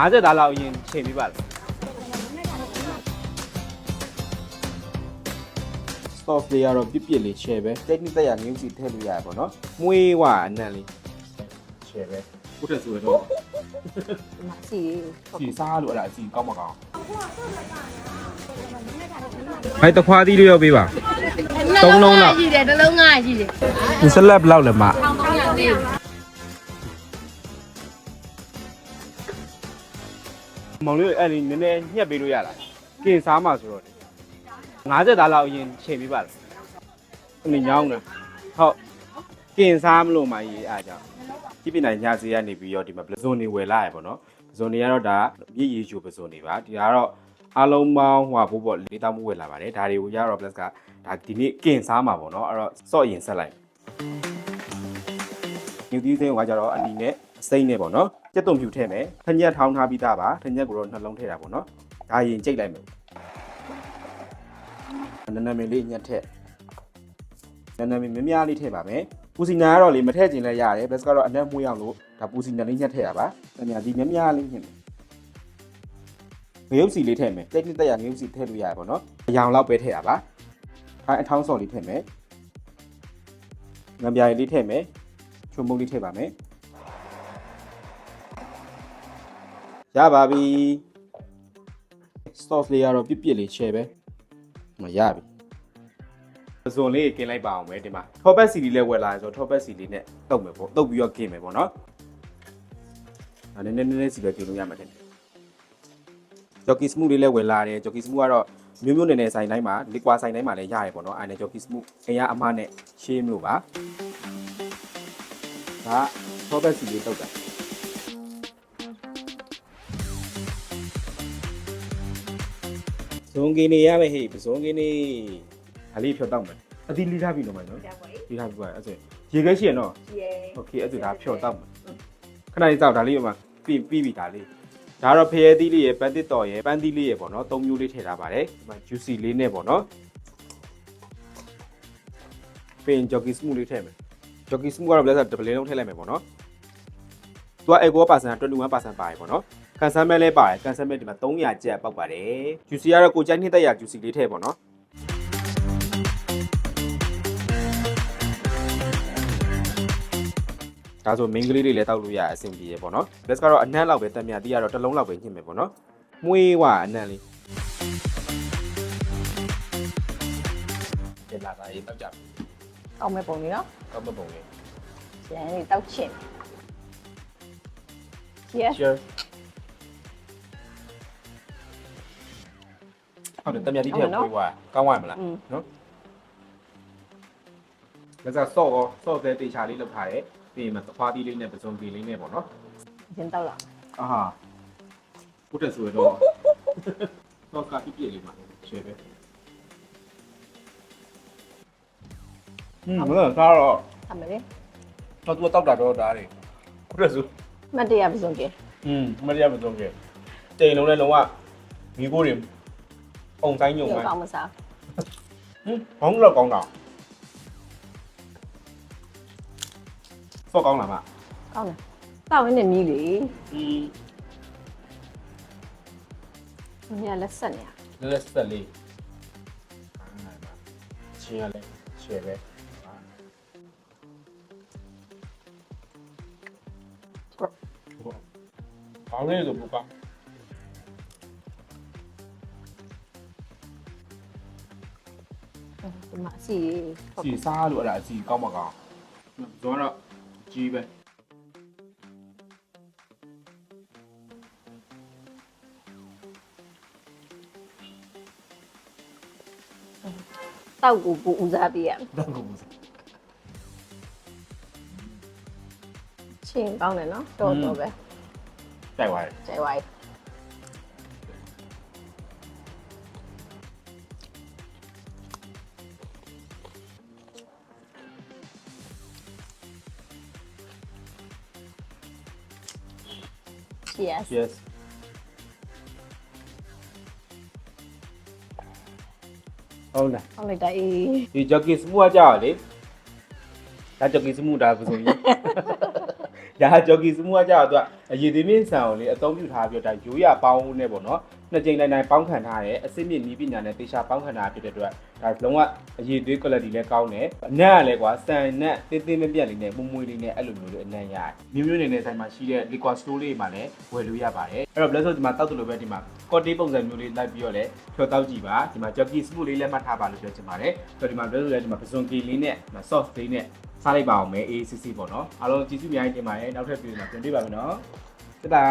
50သားလောက်အရင်ချိန်ပေးပါလား sauce လေးကတော့ပြစ်ပြစ်လေး share ပဲ technique တက်ရငင်းစီထည့်လို့ရတယ်ပေါ့နော်မွေးဝအနံ့လေး share ပဲဟုတ်တယ်ဆိုတော့ဒီမှာစီစီစားလို့အဲ့ဒါအစီကောင်းမကောင်းဟိုက်တခွားသီးလေးရောက်ပေးပါသုံးလုံးလောက်ရှိတယ်တစ်လုံးငါရှိတယ်ဒီဆလပ်ဘလောက်လဲမထောင်း မောင်လေးအဲ့ဒီနည်းနည်းညှက်ပေးလို့ရလားကင်စားမှာဆိုတော့50သားလောက်အရင်ချိန်ပေးပါလားအဲ့ဒီညောင်းတာဟုတ်ကင်စားမလို့မကြီးအားကြောင့်ဒီပြနိုင်ညစီကနေပြီးတော့ဒီမှာပဇွန်နေဝယ်လာရပေါ့နော်ပဇွန်နေကတော့ဒါပြည့်ရည်ချိုပဇွန်နေပါဒီကတော့အားလုံးပေါင်းဟိုဟာဘိုးပေါ့လေးတောင်းမှုဝယ်လာပါတယ်ဒါတွေကိုရတော့ plus ကဒါဒီနေ့ကင်စားမှာပေါ့နော်အဲ့တော့စော့ရင်ဆက်လိုက်ညူသီးသိန်းကကြတော့အနီနဲ့အစိမ့်နဲ့ပေါ့နော် ကျက်သွန်ဖြူထည့်မယ်ထညက်ထောင်းထားပြီးသားပါထညက်ကိုတော့နှလုံးထည့်တာပေါ့နော်ဒါရင်ကြိတ်လိုက်မယ်နည်းနည်းမလေးညက်ထက်နည်းနည်းမများများလေးထည့်ပါမယ်ပူစီနာကတော့လေမထည့်ခြင်းလည်းရတယ်ဘက်စကတော့အနက်မှုရအောင်လို့ဒါပူစီနာလေးညက်ထည့်တာပါတမယာဒီများများလေးညက်မယ်ငရုတ်စီလေးထည့်မယ်တက်နိတက်ရငရုတ်စီထည့်လို့ရတယ်ပေါ့နော်အယောင်လောက်ပဲထည့်တာပါအဲအထောင်းစော်လေးထည့်မယ်ငပြားလေးထည့်မယ်ချုံမုတ်လေးထည့်ပါမယ် ရပါပြီ sauce လေးကတော့ပြစ်ပြစ်လေး share ပဲမရပြီပဇွန်လေးกินလိုက်ပါအောင်ပဲဒီမှာထောပတ်စီလေးလည်းဝယ်လာဆိုတော့ထောပတ်စီလေးနဲ့တုတ်မယ်ပေါ့တုတ်ပြီးတော့กินမယ်ပေါ့နော်ဒါနည်းနည်းနည်းနည်းစီပဲกินလို့ရမှာတဲ့ဂျော်ကီစမူလေးလည်းဝယ်လာတယ်ဂျော်ကီစမူကတော့မျိုးမျိုးနယ်နယ်ဆိုင်တိုင်းမှာလီကွာဆိုင်တိုင်းမှာလည်းရတယ်ပေါ့နော်အဲ့ဒါဂျော်ကီစမူအင်ရအမနဲ့ရှင်းမလို့ပါ ဒါထောပတ်စီလေးတောက်တာ ဇုံကင်းနေရမယ်ဟေ့ဇုံကင်းနေဒါလေးဖြောတောက်မယ်အသီးလိထားပြီလို့မယ်နော် ရပါ လိထားပြီကွာအဲ့ဆိုရေခဲရှိရနော် ရေ โอเคအဲ့ဆိုဒါဖြောတောက်မယ်ခဏလေးတောက်ဒါလေးမှပြီးပြီးပြီဒါလေးဒါတော့ဖရဲသီးလေးရယ်ပန်းတစ်တော်ရယ်ပန်းသီးလေးရယ်ပေါ့နော်သုံးမျိုးလေးထည့်ထားပါတယ်ဒီမှာ juicy လေးနဲ့ပေါ့နော်ပင် jockey smooth လေးထည့်မယ် jockey smooth ကတော့ blazer တပလင်းလုံးထည့်လိုက်မယ်ပေါ့နော်သူက eco percent 21%ပါတယ်ပေါ့နော် ကန်ဆယ်မဲလည်းပါတယ်ကန်ဆယ်မဲဒီမှာ300ကျပ်ပေါက်ပါတယ် juicy ကတော့ကိုကြိုက်နှစ်သက်ရ juicy လေးထည့်ပေါ့နော်ဒါဆို main ကလေးတွေလည်းတောက်လို့ရအဆင်ပြေရပေါ့နော် blazer ကတော့အနှမ်းလောက်ပဲတက်မြတ်တီးကတော့တစ်လုံးလောက်ပဲညှစ်မယ်ပေါ့နော်မွေးဝအနှမ်းလေးဒီလာတာရေးတောက်ကြကောင်းမဲ့ပုံလေးနော်ကောင်းမပုံလေးရန်လေးတောက်ချင် Yes Cheers ဟုတ်တယ်တမြတ်တီးထည့်ပွေးသွားကောင်းသွားမလား อืม နော်လက်စားဆော့ရောဆော့တဲ့တေချာလေးလောက်ထားတယ်ပြီးရင်မသခွားသီးလေးနဲ့ပစုံပီလေးနဲ့ပေါ့နော် ရင်တောက်လာ အာဟာဟုတ်တယ်ဆိုတော့တော့ကတိပြည့်လေးမှာရှယ်ပဲဟင်းမလားစားတော့ အမလေး တော့သူတောက်တာတော့ဒါတွေဟုတ်တယ်ဆို မတ်တရားပစုံကဲ อืมမရမဆုံးကတိန်လုံးနဲ့လုံးဝမိကိုတွေ အုံတိုင်းညုံဒီပိုင်းကောင်းမစားဟင်းဘောင်းတော့ကောင်းတာဆော့ကောင်းလားမကောင်းတယ်တောက်ရင်းနဲ့မြည်လေอืมမြင်လက်ဆက်နေရလက်စက်လေးချင်းရလဲရှယ်ပဲကောင်းလေးဆိုပူ စီစီစားလို့အဲ့ဒါအစီကောင်းမကောင်းဇောတော့ကြီးပဲတောက်ကိုပူဦးစားပေးရတော့ကုန်ဘူးချင်းကောင်းတယ်နော်တော်တော်ပဲတိုက်သွားတယ်ကျဲဝိုင်း Yes yes ဟုတ်လားဟုတ်လိုက်တာအေး ဒီဂျက်ကီစမူကကြာလေဒါဂျက်ကီစမူဒါပစုံကြီး ဒါဂျော်ကီစမှုကကြာတော့အရည်သေးမြင့်ဆန်ကိုလေအသုံးပြုထားပြီးတော့ဒါရိုးရပေါင်းနဲ့ပေါ့နော်နှစ်ကြိမ်တိုင်းတိုင်းပေါင်းခံထားတယ်အစစ်မြင့်နီးပညာနဲ့တေချာပေါင်းခံထားဖြစ်တဲ့အတွက်ဒါလုံးဝအရည်သေး quality လည်းကောင်းတယ်အနံ့ကလည်းကွာဆန်နဲ့တင်းတင်းမပြတ်လေးနဲ့မှုမွေးလေးနဲ့အဲ့လိုမျိုးလေးအနံ့ရတယ်မျိုးမျိုးနေနေဆိုင်မှာရှိတဲ့ liquid store လေးမှာလည်းဝယ်လို့ရပါတယ်အဲ့တော့ bless ဒီမှာတောက်တယ်လို့ပဲဒီမှာ coffee ပုံစံမျိုးလေးလိုက်ပြီးတော့လည်းဖြောတောက်ကြည့်ပါဒီမှာ jockey smooth လေးလည်းမှတ်ထားပါလို့ပြောချင်ပါတယ်ဆိုတော့ဒီမှာ bless လည်းဒီမှာပစွန်ကီလေးနဲ့ sauce လေးနဲ့ စားလိုက်ပါအောင်မယ် ACC ပေါ့နော်အားလုံးကျေးဇူးအများကြီးတင်ပါတယ်နောက်ထပ်ပြည်မှာပြန်တွေ့ပါမယ်နော်တတာ